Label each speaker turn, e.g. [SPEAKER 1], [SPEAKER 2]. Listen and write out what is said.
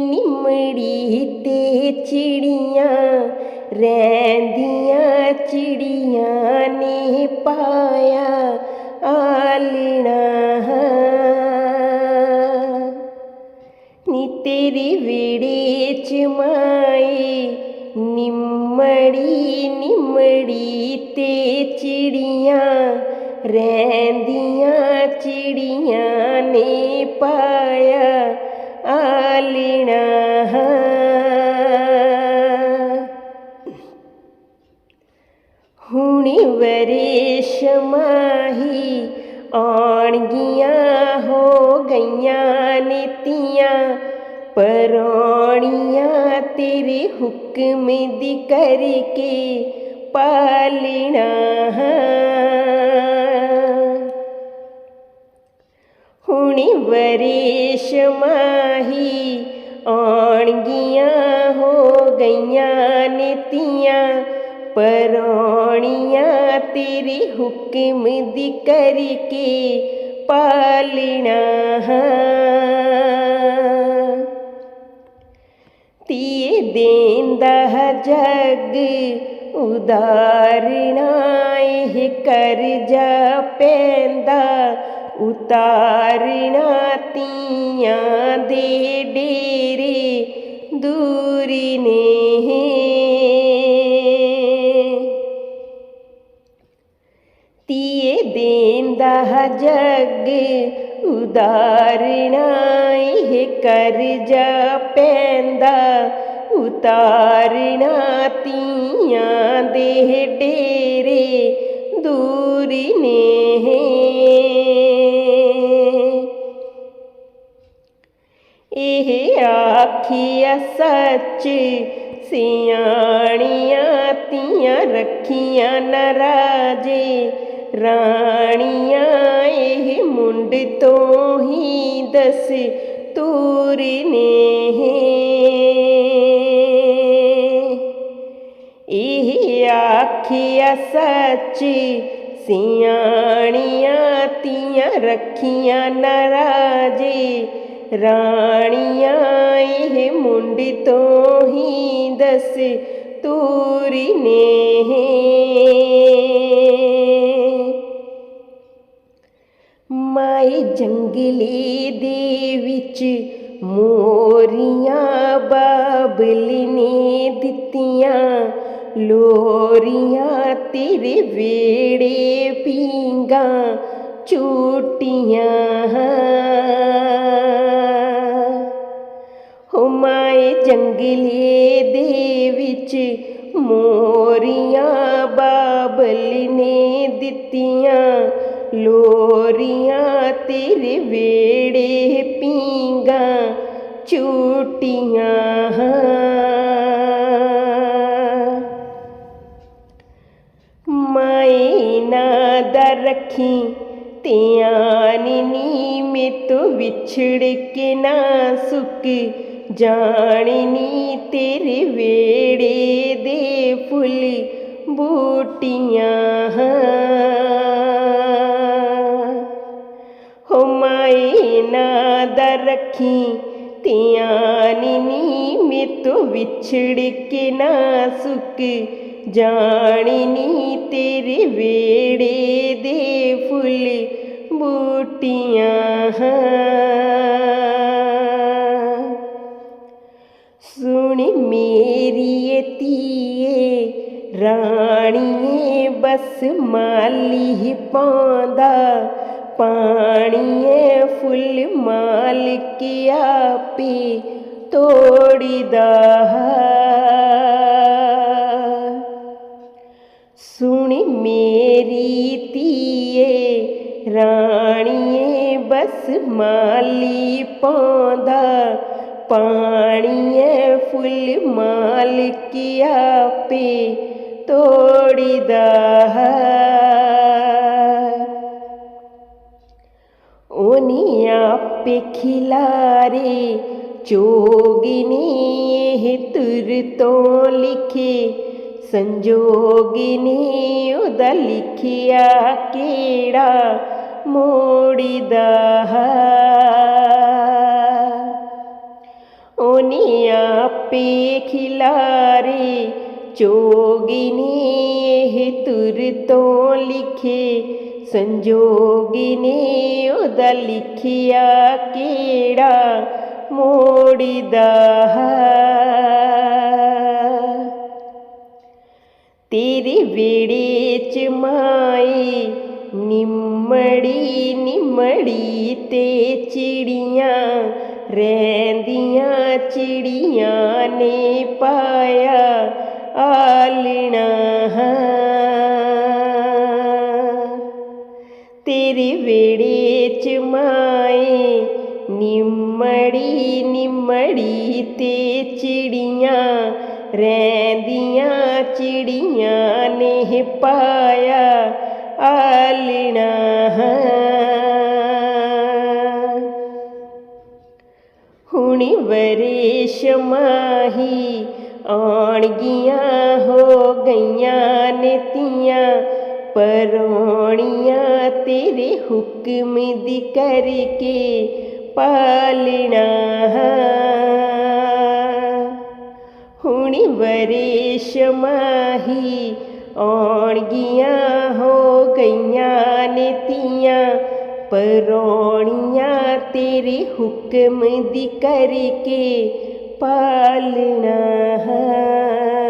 [SPEAKER 1] निमड़ी ते चिड़िया, रेंदिया चिड़िया ने पाया आलना नी तेरे वेड़े च माए निमड़ी निमड़ी ते चिड़िया, रेंदिया चिड़िया हुणिवरेशमाही आणगिया हो गईया नीतियाँ, परौणिया तेरे हुक्म दी करके पालना हुणी वरेश माही, आणगिया हो गईया नीतियाँ ਗਈਆਂ ਨੀਤੀਆਂ ਪਰੌਣੀਆਂ ਤੇਰੇ ਹੁਕਮ ਦੀ ਕਰਕੇ ਪਾਲਣਾ ਤੀਏ ਦੇਂਦਾ ਜਗ ਉਦਾਰਣਾ ਇਹ ਕਰਜਾ ਪੈਂਦਾ ਉਤਾਰਣਾ ਤੀਆਂ ਦੇ ਡੇਰੇ ਦੂਰੀ ਨੇ ਦੇਂਦਾ ਜਗ ਉਦਾਰਣਾ ਇਹ ਕਰਜਾ ਪੈਂਦਾ ਉਤਾਰਣਾ ਤੀਆਂ ਦੇ ਡੇਰੇ ਦੂਰੀ ਨੇ ਇਹ ਆਖੀਆ ਸੱਚ ਸਿਆਣੀਆਂ ਤੀਆਂ ਰੱਖੀਆਂ ਨਰਾਜੇ ਰਾਣੀਆਂ मुंड तो ही दस तूरी ने आखिया सची सियाणिया, तिया रखिया नाराजी। रानिया ये मुंड तो ही दस तूरने हैं लोरियाँ, बाबली ने दित्तियाँ लोरियाँ तेरे वेड़े पींगा, चूटियाँ हुमाए जंगले दे मोरिया मोरियाँ ने दित्तियाँ लोरियाँ तेरे वे रखी। त्याननी में तो बिछड़ के ना सुख। जाननी तेरे वेड़े दे फुल, बूटियाँ हो। माए नाद रखी। त्याननी में तो बिछड़ के ना सुख। ਵਿਛੜ ਜਾਣੀ ਤੇਰੇ ਵੇੜੇ ਦੇ ਫੁੱਲ ਬੂਟੀਆਂ ਸੁਣੀ ਮੇਰੀ ਧੀਏ, ਰਾਣੀਏ, ਬਸ ਮਾਲੀ ਪਾਉਂਦਾ। ਪਾਣੀਏ ਫੁੱਲ ਮਾਲਕ ਆਪੇ ਤੋੜੀਦਾ ਹੈ। माली पौधा पाणीअ फुल मालिकिया पे तोड़ीदा उन्हें आपे खिलारे जोगिनी हितुर तो लिखे, संजोगिनी उदा लिखिया केड़ा ಮೂಡಿದ ओनिया पे खिलारे जोगिनी तुर तो लिखे संजोगिनी ओद लिखिया कीड़ा मोड़दा तेरी बेड़े च माई ਨਿਮੜੀ ਨਿਮੜੀ ਤੇ ਚਿੜੀਆਂ ਰਹਿੰਦੀਆਂ ਚਿੜੀਆਂ ਨੇ ਪਾਇਆ ਆਲਣਾ ਤੇਰੇ ਵੇੜੇ ਚ ਮਾਏ ਨਿਮੜੀ ਨਿਮੜੀ ਤੇ ਚਿੜੀਆਂ ਰਹਿੰਦੀਆਂ ਚਿੜੀਆਂ ਨੇ ਪਾਇਆ ਆ ਹੁਣਿਵਰੇਸ਼ਮਾਹੀ ਆਣਗੀਆਂ ਹੋ ਗਈਆਂ ਨੇ ਤੀਆਂ ਪਰੋਣੀਆਂ ਤੇਰੇ ਹੁਕਮ ਦੀ ਕਰਕੇ ਪਾਲਣਾ ਹੁਣੀ ਵਰੇਸ਼ਮਾਹੀ ਆਣਗੀਆਂ ਹੋ ਗਈਆਂ ਨੇ ਤੀਆਂ परोणिया तेरे हुक्म दी करके पालना है।